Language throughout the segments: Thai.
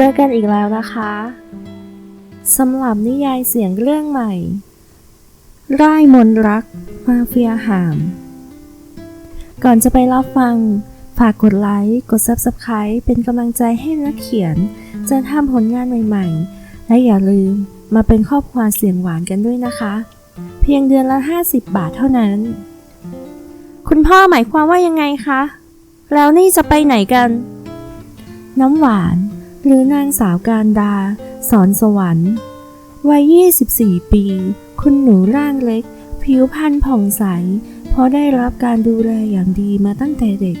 เจอกันอีกแล้วนะคะสำหรับนิยายเสียงเรื่องใหม่ ร่ายมนรัก มาเฟียหาม ก่อนจะไปรับฟัง ฝากกดไลค์ กด Subscribe เป็นกำลังใจให้นักเขียน จะทำผลงานใหม่ๆ และอย่าลืมมาเป็นครอบครัวเสียงหวานกันด้วยนะคะ เพียงเดือนละ 50 บาทเท่านั้น คุณพ่อหมายความว่ายังไงคะ แล้วนี่จะไปไหนกัน น้ำหวาน หรือนางสาวการดา สอนสวรรค์ วัย 24 ปี คุณหนูร่างเล็ก ผิวพรรณผ่องใส เพราะได้รับการดูแลอย่างดีมาตั้งแต่เด็ก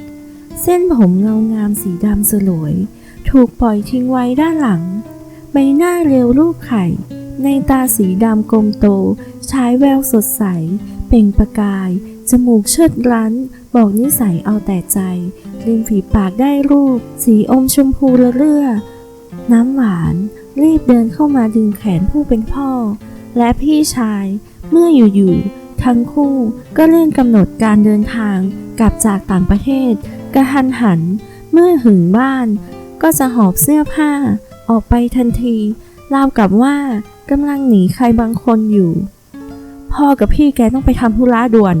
เส้นผมเงางามสีดำสลวย ถูกปล่อยทิ้งไว้ด้านหลัง ใบหน้าเรียวรูปไข่ ในตาสีดำกลมโต ใช้แววสดใส เปล่งประกาย จมูกเชิดรั้น บอกนิสัยเอาแต่ใจ ริมฝีปากได้รูป สีอมชมพูละเรื่อ น้ำหวานรีบเดินเข้ามาดึงแขนผู้เป็นพ่อ และพี่ชาย เมื่ออยู่ๆทั้งคู่ก็เลื่อนกำหนดการเดินทางกลับจากต่างประเทศ กระหันหัน เมื่อถึงบ้าน ก็จะหอบเสื้อผ้า ออกไปทันทีราวกับว่ากำลังหนีใครบางคนอยู่ พ่อกับพี่แกต้องไปทำธุระด่วน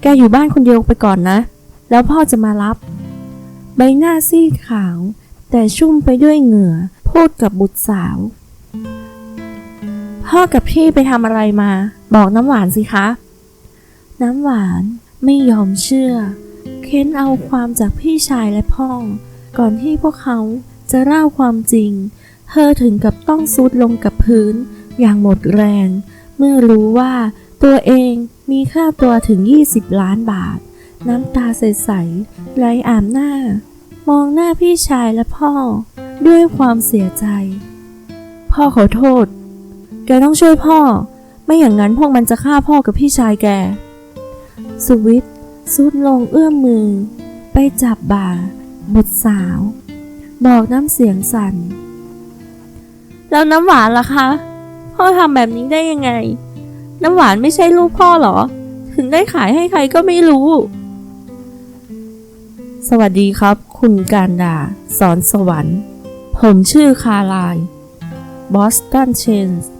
แกอยู่บ้านคนเดียวไปก่อนนะ แล้วพ่อจะมารับ ใบหน้าซีดขาว แต่ชุ่มไปด้วยเหงื่อ พูดกับบุตรสาว พ่อกับพี่ไปทำอะไรมา บอกน้ำหวานสิคะ น้ำหวานไม่ยอมเชื่อ เค้นเอาความจากพี่ชายและพ่อ ก่อนที่พวกเขาจะเล่าความจริง เธอถึงกับต้องซุดลงกับพื้น อย่างหมดแรง เมื่อรู้ว่าตัวเอง มีค่าตัวถึง 20 ล้านบาท น้ำตาใสๆไหลอาบหน้า มองหน้าพี่ชายและพ่อ ด้วยความเสียใจ พ่อขอโทษ แกต้องช่วยพ่อ ไม่อย่างนั้นพวกมันจะฆ่าพ่อกับพี่ชายแกสวิตซุดลงเอื้อมมือ ไปจับบ่าบุตรสาว บอกน้ำเสียงสั่น แล้วน้ำหวานล่ะคะ พ่อทำแบบนี้ได้ยังไง น้ำหวานไม่ใช่ลูกพ่อเหรอ ถึงได้ขายให้ใครก็ไม่รู้ สวัสดีครับ คุณการดา สอนสวรรค์ ผมชื่อคาลายบอสตันเชนส์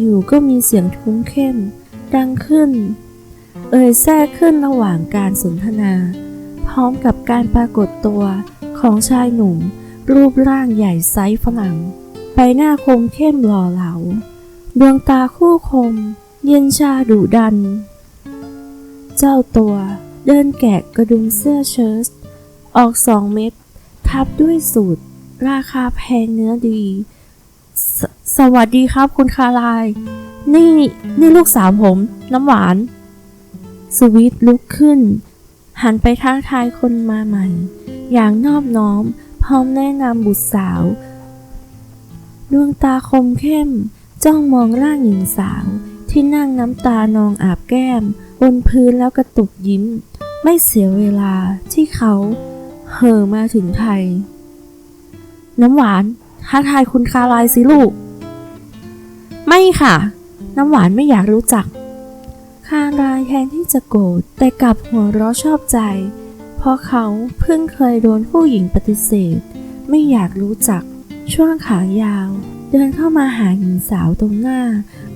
อยู่ๆก็มีเสียงทุ้มเข้ม ดังขึ้น เอ่ยแทรกขึ้นระหว่างการสนทนา พร้อมกับการปรากฏตัวของชายหนุ่ม รูปร่างใหญ่ไซส์ฝรั่ง ใบหน้าคมเข้มหล่อเหลา ดวงตาคู่คม เย็นชาดุดัน เจ้าตัวเดินแกะกระดุมเสื้อเชิ้ตออกสองเม็ดทับด้วยสูตร ราคาแพงเนื้อดีสสวัสดีครับคุณคาลาย นี่นี่ลูกสาวผม น้ำหวาน สวิตลุกขึ้น หันไปทักทายคนมาใหม่ อย่างนอบน้อม พร้อมแนะนำบุตรสาว ดวงตาคมเข้ม จ้องมองร่างหญิงสาว ที่นั่งน้ำตานองอาบแก้ม บนพื้นแล้วกระตุกยิ้ม ไม่เสียเวลาที่เขาเห่อมาถึงไทย น้ำหวานท้าทายคุณคาลายสิลูก ไม่ค่ะ น้ำหวานไม่อยากรู้จัก คาลายแทนที่จะโกรธแต่กลับหัวเราะชอบใจ เพราะเขาเพิ่งเคยโดนผู้หญิงปฏิเสธ ไม่อยากรู้จักช่วงขายาว ดินเข้ามาหาหญิงสาวตรงหน้า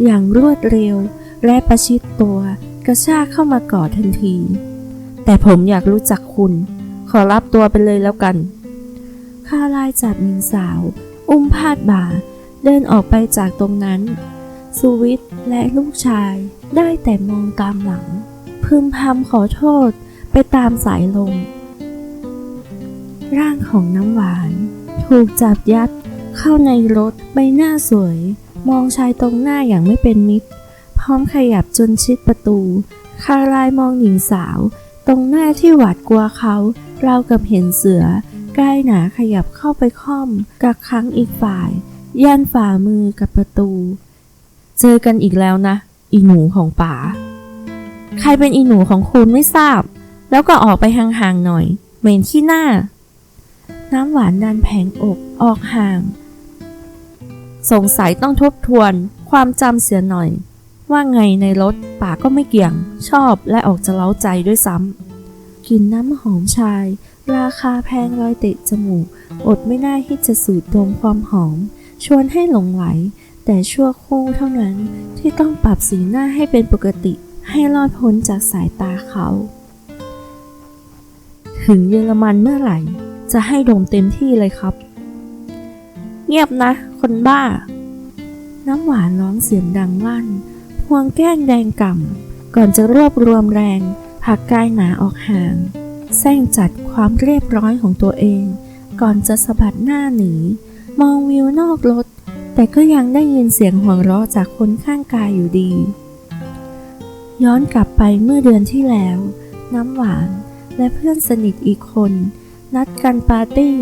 อย่างรวดเร็ว และประชิดตัว กระชากเข้ามากอดทันที แต่ผมอยากรู้จักคุณ ขอรับตัวไปเลยแล้วกันคาลายจับหญิงสาว อุ้มพาดบ่า เดินออกไปจากตรงนั้น สุวิทย์และลูกชายได้แต่มองตามหลัง พึมพำขอโทษไปตามสายลม ร่างของน้ำหวาน ถูกจับยัด เข้าในรถใบหน้าสวย มองชายตรงหน้าอย่างไม่เป็นมิตร พร้อมขยับจนชิดประตู คาลายมองหญิงสาว ตรงหน้าที่หวาดกลัวเขาเรากับเห็นเสือใกล้หนาขยับเข้าไปค่อมกักขังอีกฝ่าย ย่านฝ่ามือกับประตู เจอกันอีกแล้วนะ อีหนูของป๋าใครเป็นอีหนูของคุณไม่ทราบ แล้วก็ออกไปห่างๆหน่อย เหม็นขี้หน้า น้ำหวานดันแผงอกออกห่าง สงสัยต้องทบทวนความจำเสียหน่อย ว่าไงในรถป๋าก็ไม่เกี่ยง ชอบและออกจะเล้าใจด้วยซ้ำกลิ่นน้ำหอมชาย ราคาแพงลอยเตะจมูก อดไม่ได้ที่จะสูดดมความหอม ชวนให้หลงไหล แต่ชั่วคู่เท่านั้นที่ต้องปรับสีหน้าให้เป็นปกติ ให้รอดพ้นจากสายตาเขา ถึงเยอรมันเมื่อไหร่ จะให้ดมเต็มที่เลยครับ เงียบนะ คนบ้า น้ำหวานร้องเสียงดังลั่น พวงแก้งแดงก่ำ ก่อนจะรวบรวมแรงผลักกายหนาออกห่าง แซงจัดความเรียบร้อยของตัวเอง ก่อนจะสะบัดหน้าหนี มองวิวนอกรถ แต่ก็ยังได้ยินเสียงหัวเราะจากคนข้างกายอยู่ดี ย้อนกลับไปเมื่อเดือนที่แล้ว น้ำหวานและเพื่อนสนิทอีกคน นัดกันปาร์ตี้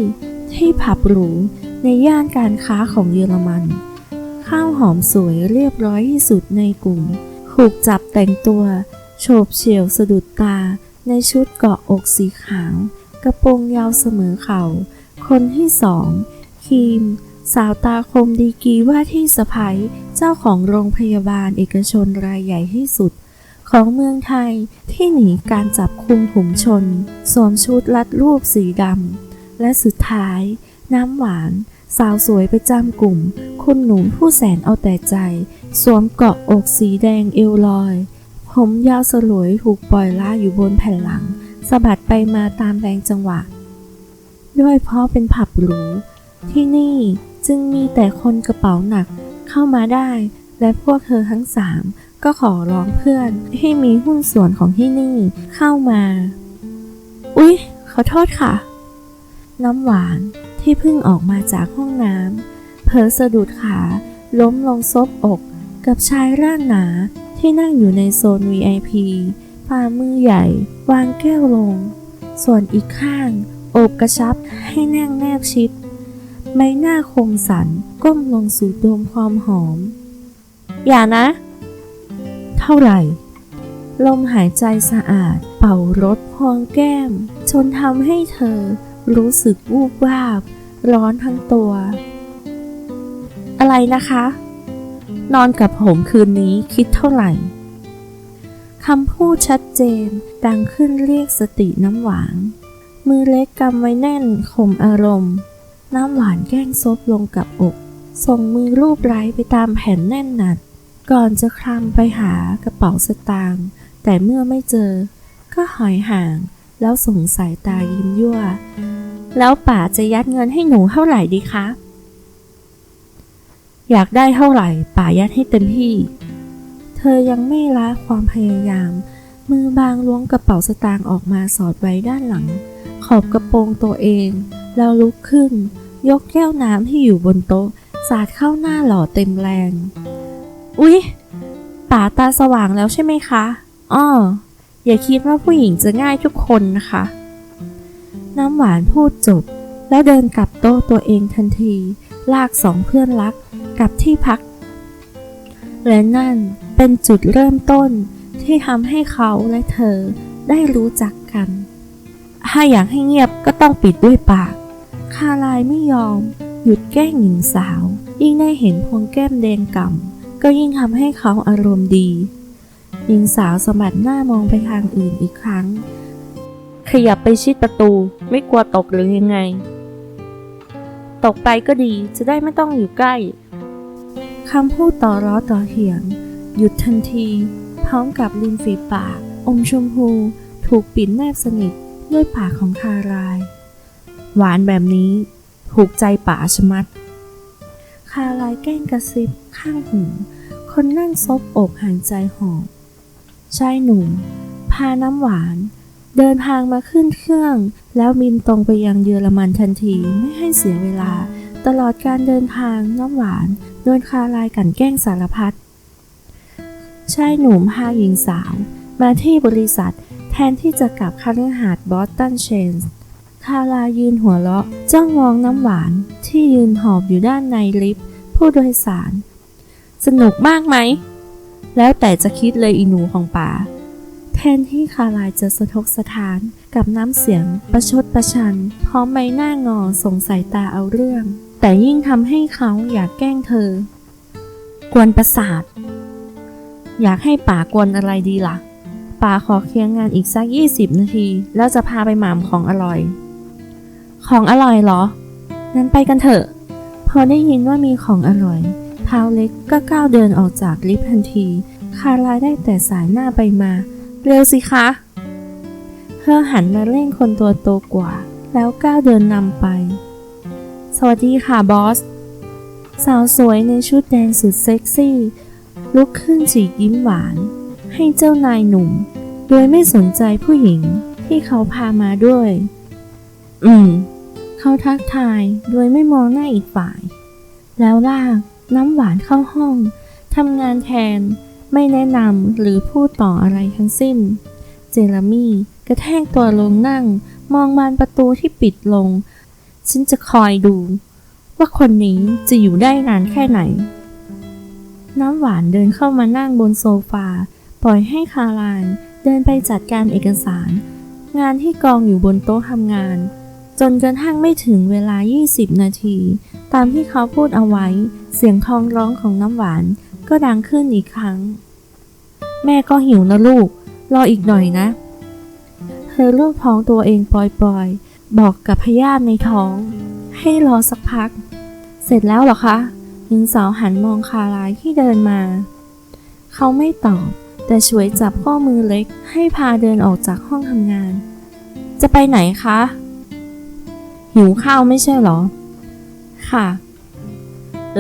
ที่ผับหรู ในย่านการค้าของเยอรมัน ข้าวหอมสวยเรียบร้อยที่สุดในกลุ่ม ถูกจับแต่งตัว โฉบเฉี่ยวสะดุดตา ในชุดเกาะอกสีขาว กระโปรงยาวเสมอเข่า คนที่สองครีม สาวตาคมดีกีว่าที่สะพ้ยเจ้าของโรงพยาบาลเอกชนรายใหญ่ที่สุดของเมืองไทยที่หนีการจับคุมหุมชน สวมชุดรัดรูปสีดำ และสุดท้าย น้ำหวาน สาวสวยประจำกลุ่ม คุณหนูผู้แสนเอาแต่ใจ สวมเกาะอกสีแดงเอวลอย ผมยาวสลวยถูกปล่อยล่าอยู่บนแผ่นหลังสะบัดไปมาตามแรงจังหวะ ด้วยเพราะเป็นผับหรู ที่นี่จึงมีแต่คนกระเป๋าหนักเข้ามาได้ และพวกเธอทั้งสามก็ขอร้องเพื่อนให้มีหุ้นส่วนของที่นี่เข้ามา อุ๊ย ขอโทษค่ะ น้ำหวาน ที่เพิ่งออกมาจากห้องน้ำเผลอสะดุดขา ล้มลงซบอก กับชายร่างหนาที่นั่งอยู่ในโซน VIP ฝ่ามือใหญ่ วางแก้วลง ส่วนอีกข้าง โอบกระชับให้แน่งแนบชิด ใบหน้าคมสัน ก้มลงสู่ดมความหอม อย่านะ เท่าไหร่ ลมหายใจสะอาด เป่ารถพวงแก้ม จนทำให้เธอ รู้สึกวูบวาบ ร้อนทั้งตัว อะไรนะคะ นอนกับผมคืนนี้คิดเท่าไหร่คำพูดชัดเจนดังขึ้นเรียกสติน้ำหวาน มือเล็กกำไว้แน่นข่มอารมณ์ น้ำหวานแกล้งซบลงกับอกส่งมือรูปไร้ไปตามแผ่นแน่นหนัด ก่อนจะคลำไปหากระเป๋าสตางค์แต่เมื่อไม่เจอ ก็หอยห่าง แล้วส่งสายตายิ้มยั่ว แล้วป๋าจะยัดเงินให้หนูเท่าไหร่ดีคะ อยากได้เท่าไหร่ป๋ายัดให้เต็มที่ เธอยังไม่ละความพยายาม มือบางล้วงกระเป๋าสตางค์ออกมาสอดไว้ด้านหลัง ขอบกระโปรงตัวเอง แล้วลุกขึ้น ยกแก้วน้ำที่อยู่บนโต๊ะ สาดเข้าหน้าหล่อเต็มแรง อุ๊ยป๋าตาสว่างแล้วใช่ไหมคะ อ้อ อย่าคิดว่าผู้หญิงจะง่ายทุกคนนะคะ น้ำหวานพูดจบ แล้วเดินกลับโต๊ะตัวเองทันที ลากสองเพื่อนรักกลับที่พัก และนั่นเป็นจุดเริ่มต้นที่ทำให้เขาและเธอได้รู้จักกัน ถ้าอยากให้เงียบก็ต้องปิดด้วยปาก คาลายไม่ยอม หยุดแกล้งหญิงสาว ยิ่งได้เห็นพวงแก้มแดงก่ำก็ยิ่งทำให้เขาอารมณ์ดี หญิงสาวสะบัดหน้ามองไปทางอื่นอีกครั้ง ขยับไปชิดประตู ไม่กลัวตกหรือยังไง ตกไปก็ดีจะได้ไม่ต้องอยู่ใกล้คำพูดต่อร้อต่อเถียง หยุดทันที พร้อมกับริมฝีปาก อมชมพู ถูกปิดแนบสนิทด้วยปากของคาราย หวานแบบนี้ถูกใจป่าชมัด คารายแกล้งกระซิบข้างหูคนนั่งซบอกหายใจหอบชายหนุ่ม พาน้ำหวาน เดินทางมาขึ้นเครื่อง แล้วบินตรงไปยังเยอรมันทันทีไม่ให้เสียเวลา ตลอดการเดินทางน้ำหวานโดนคารายกันแกล้งสารพัดชายหนุ่มพาหญิงสาว มาที่บริษัทแทนที่จะกลับคฤหาสน์บอสตันเชนส์คารายืนหัวเราะจ้องมองน้ำหวานที่ยืนหอบอยู่ด้านในลิฟต์ผู้โดยสาร สนุกมากไหม แล้วแต่จะคิดเลยอีหนูของป๋า แทนที่คาลายจะสะทกสะท้านกับน้ำเสียงประชดประชัน พร้อมใบหน้างอสงสายตาเอาเรื่อง แต่ยิ่งทำให้เขาอยากแกล้งเธอ กวนประสาท อยากให้ป๋ากวนอะไรดีล่ะป๋าขอเคลียร์งานอีกสัก 20 นาที แล้วจะพาไปหม่ำของอร่อย ของอร่อยเหรอ งั้นไปกันเถอะ พอได้ยินว่ามีของอร่อยเท้าเล็กก็ก้าวเดินออกจากลิฟต์ทันที คาลายได้แต่สายหน้าไปมา เร็วสิคะเธอหันมาเร่งคนตัวโตกว่า แล้วก้าวเดินนำไป สวัสดีค่ะบอส สาวสวยในชุดแดงสุดเซ็กซี่ ลุกขึ้นฉีกยิ้มหวาน ให้เจ้านายหนุ่ม โดยไม่สนใจผู้หญิงที่เขาพามาด้วย อืม เขาทักทายโดยไม่มองหน้าอีกฝ่าย แล้วลากน้ำหวานเข้าห้องทำงานแทน ไม่แนะนำหรือพูดต่ออะไรทั้งสิ้น เจเรมี่กระแทกตัวลงนั่ง มองบานประตูที่ปิดลง ฉันจะคอยดู ว่าคนนี้จะอยู่ได้นานแค่ไหน น้ำหวานเดินเข้ามานั่งบนโซฟา ปล่อยให้คาลายเดินไปจัดการเอกสาร งานที่กองอยู่บนโต๊ะทำงาน จนกระทั่งไม่ถึงเวลา 20 นาที ตามที่เขาพูดเอาไว้ เสียงทองร้องของน้ำหวาน ก็ดังขึ้นอีกครั้ง แม่ก็หิวนะลูก รออีกหน่อยนะ เธอลูกท้องตัวเองปล่อยๆ บอกกับพยาธิในท้อง ให้รอสักพัก เสร็จแล้วหรอคะหญิงสาวหันมองคาลายที่เดินมา เขาไม่ตอบ แต่ช่วยจับข้อมือเล็ก ให้พาเดินออกจากห้องทำงาน จะไปไหนคะ หิวข้าวไม่ใช่หรอ ค่ะ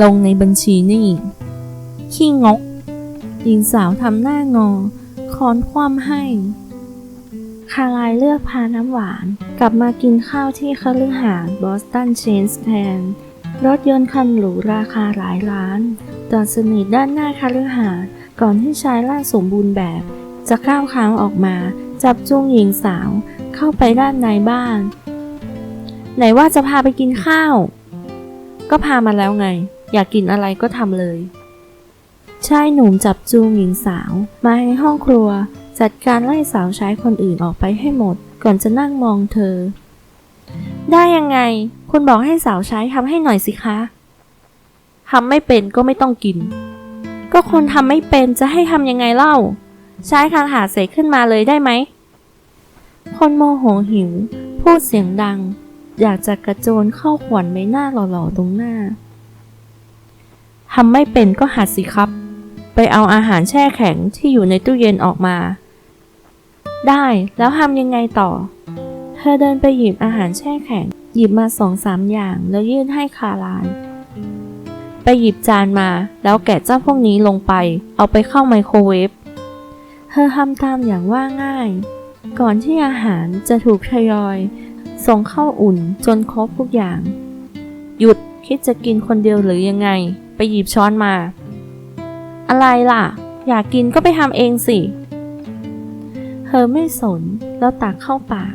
ลงในบัญชีนี่ ขี้งก หญิงสาวทำหน้างอ ค้อนคว่ำให้ คาลายเลือกพาน้ำหวาน กลับมากินข้าวที่คฤหาสน์บอสตันเชนส์แทน รถยนต์คันหรูราคาหลายล้าน จอดสนิทด้านหน้าคฤหาสน์ก่อนที่ชายร่างสมบูรณ์แบบ จะก้าวค้างออกมา จับจูงหญิงสาวเข้าไปด้านในบ้าน ไหนว่าจะพาไปกินข้าว ก็พามาแล้วไง อยากกินอะไรก็ทำเลย ชายหนุ่มจับจูงหญิงสาว มาให้ห้องครัว จัดการไล่สาวใช้คนอื่นออกไปให้หมด ก่อนจะนั่งมองเธอ ได้ยังไง คุณบอกให้สาวใช้ทำให้หน่อยสิคะทำไม่เป็นก็ไม่ต้องกิน ก็คนทำไม่เป็นจะให้ทำยังไงเล่า ใช้คาถาเสกขึ้นมาเลยได้ไหม คนโมโหหิว พูดเสียงดัง อยากจะกระโจนเข้าขวัญใบหน้าหล่อๆตรงหน้าทำไม่เป็นก็หัดสิครับ ไปเอาอาหารแช่แข็งที่อยู่ในตู้เย็นออกมา ได้แล้วทำยังไงต่อ เธอเดินไปหยิบอาหารแช่แข็ง หยิบมาสองสามอย่างแล้วยื่นให้คาลายไปหยิบจานมา แล้วแกะเจ้าพวกนี้ลงไป เอาไปเข้าไมโครเวฟเธอทำตามอย่างว่าง่าย ก่อนที่อาหารจะถูกทยอย ส่งเข้าอุ่นจนครบทุกอย่าง หยุดคิดจะกินคนเดียวหรือยังไง ไปหยิบช้อนมา อะไรล่ะ อยากกินก็ไปทำเองสิ เธอไม่สนแล้วตักเข้าปาก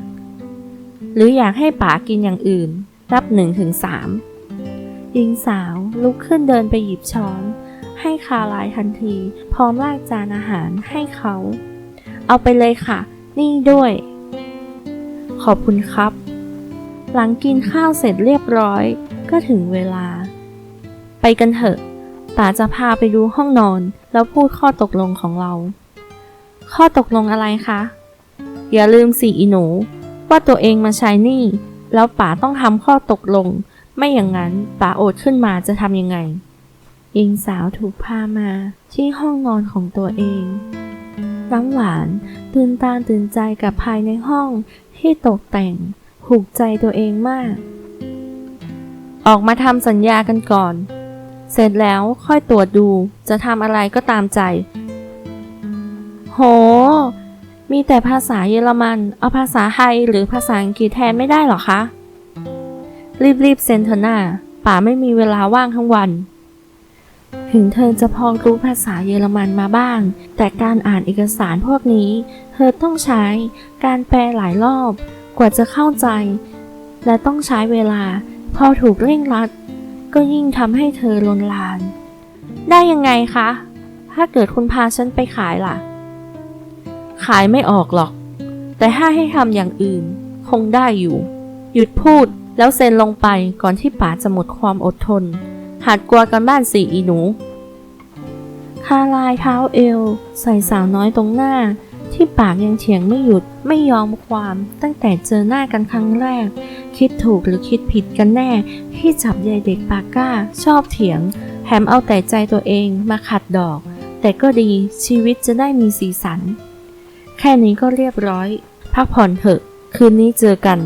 หรืออยากให้ป๋ากินอย่างอื่น นับหนึ่งถึงสามหญิงสาวลุกขึ้นเดินไปหยิบช้อน ให้คาลายทันที พร้อมลากจานอาหารให้เขา เอาไปเลยค่ะ นี่ด้วย ขอบคุณครับ หลังกินข้าวเสร็จเรียบร้อย ก็ถึงเวลา ไปกันเถอะ ป๋าจะพาไปดูห้องนอน แล้วพูดข้อตกลงของเรา ข้อตกลงอะไรคะ อย่าลืมสิอีหนู ว่าตัวเองมาใช้นี้แล้วป๋าต้องทำข้อตกลง ไม่อย่างนั้นป๋าโอดขึ้นมาจะทำยังไงหญิงสาวถูกพามาที่ห้องนอนของตัวเองน้ำหวานตื่นตาตื่นใจกับภายในห้องที่ตกแต่งถูกใจตัวเองมาก ออกมาทำสัญญากันก่อน เสร็จแล้วค่อยตรวจดูจะทำอะไรก็ตามใจ โห มีแต่ภาษาเยอรมัน เอาภาษาไทยหรือภาษาอังกฤษแทนไม่ได้หรอคะ รีบๆเซ็นเถอะหน้าป๋าไม่มีเวลาว่างทั้งวัน ถึงเธอจะพอรู้ภาษาเยอรมันมาบ้าง แต่การอ่านเอกสารพวกนี้ เธอต้องใช้การแปลหลายรอบ กว่าจะเข้าใจ และต้องใช้เวลา พอถูกเร่งรัด ก็ยิ่งทำให้เธอลนลาน ได้ยังไงคะ ถ้าเกิดคุณพาฉันไปขายล่ะ ขายไม่ออกหรอก แต่ถ้าให้ทำอย่างอื่น คงได้อยู่ หยุดพูดแล้วเซ็นลงไปก่อนที่ป๋าจะหมดความอดทน หัดกลัวกันบ้านสี่อีหนูคาลายเท้าเอว ใส่สาวน้อยตรงหน้า ที่ปากยังเถียงไม่หยุดไม่ยอมความ ตั้งแต่เจอหน้ากันครั้งแรก คิดถูกหรือคิดผิดกันแน่ที่จับยายเด็กปากกล้า ชอบเถียง แถมเอาแต่ใจตัวเองมาขัดดอก แต่ก็ดีชีวิตจะได้มีสีสัน แค่นี้ก็เรียบร้อย พักผ่อนเถอะ คืนนี้เจอกัน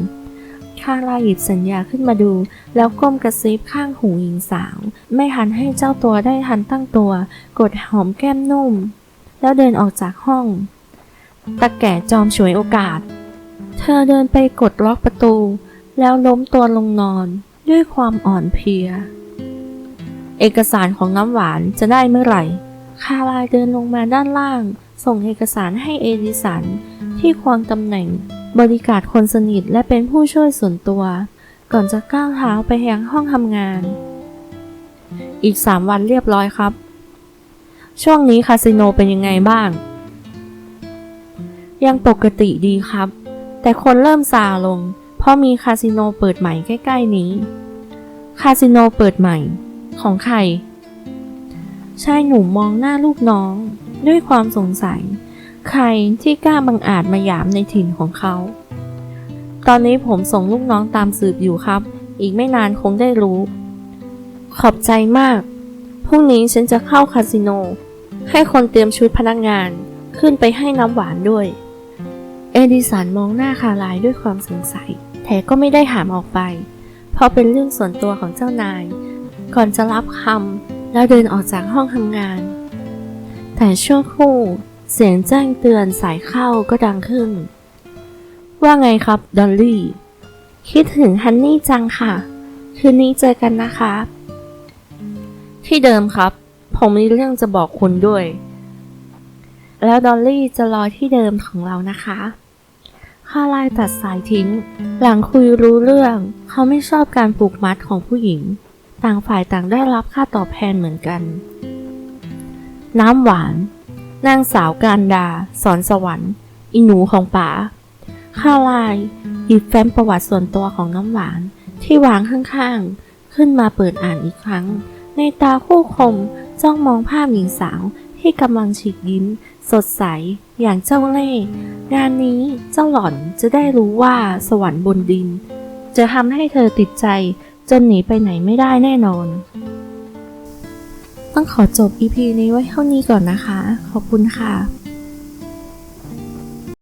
คาร่าหยิบสัญญาขึ้นมาดู แล้วก้มกระซิบข้างหูหญิงสาว ไม่หันให้เจ้าตัวได้ทันตั้งตัว กดหอมแก้มนุ่ม แล้วเดินออกจากห้องตะแก่จอมฉวยโอกาส เธอเดินไปกดล็อกประตู แล้วล้มตัวลงนอนด้วยความอ่อนเพลีย เอกสารของน้ำหวานจะได้เมื่อไหร่ คาลายเดินลงมาด้านล่าง ส่งเอกสารให้เอดิสัน ที่ควงตำแหน่งบริการคนสนิทและเป็นผู้ช่วยส่วนตัว ก่อนจะก้าวเท้าไปยังห้องทำงาน อีกสามวันเรียบร้อยครับ ช่วงนี้คาสิโนเป็นยังไงบ้าง ยังปกติดีครับ แต่คนเริ่มซาลง ราะมีคาสิโนเปิดใหม่ใกล้ๆนี้ คาสิโนเปิดใหม่ ของใคร ชายหนุ่มมองหน้าลูกน้อง ด้วยความสงสัย ใครที่กล้าบังอาจมาหยามในถิ่นของเขา ตอนนี้ผมส่งลูกน้องตามสืบอยู่ครับ อีกไม่นานคงได้รู้ ขอบใจมาก พรุ่งนี้ฉันจะเข้าคาสิโน ให้คนเตรียมชุดพนักงานขึ้นไปให้น้ำหวานด้วยเอดิสันมองหน้าคาลายด้วยความสงสัย แต่ก็ไม่ได้หามออกไป เพราะเป็นเรื่องส่วนตัวของเจ้านาย ก่อนจะรับคำแล้วเดินออกจากห้องทำงาน แต่ชั่วครู่ เสียงแจ้งเตือนสายเข้าก็ดังขึ้น ว่าไงครับดอลลี่ คิดถึงฮันนี่จังค่ะ คืนนี้เจอกันนะคะที่เดิมครับ ผมมีเรื่องจะบอกคุณด้วย แล้วดอลลี่จะรอที่เดิมของเรานะคะ คาลายตัดสายทิ้ง หลังคุยรู้เรื่อง เขาไม่ชอบการผูกมัดของผู้หญิง ต่างฝ่ายต่างได้รับค่าตอบแทนเหมือนกัน น้ำหวาน นางสาวการดา สอนสวรรค์อีหนูของป๋าคาลายหยิบแฟ้มประวัติส่วนตัวของน้ำหวานที่วางข้างๆ ขึ้นมาเปิดอ่านอีกครั้ง ในตาคู่คมจ้องมองภาพหญิงสาวที่กำลังฉีกยิ้ม สดใสอย่างเจ้าเล่ห์งานนี้เจ้าหล่อนจะได้รู้ว่าสวรรค์บนดิน จะทำให้เธอติดใจจนหนีไปไหนไม่ได้แน่นอน ต้องขอจบ EP นี้ไว้เท่านี้ก่อนนะคะ ขอบคุณค่ะ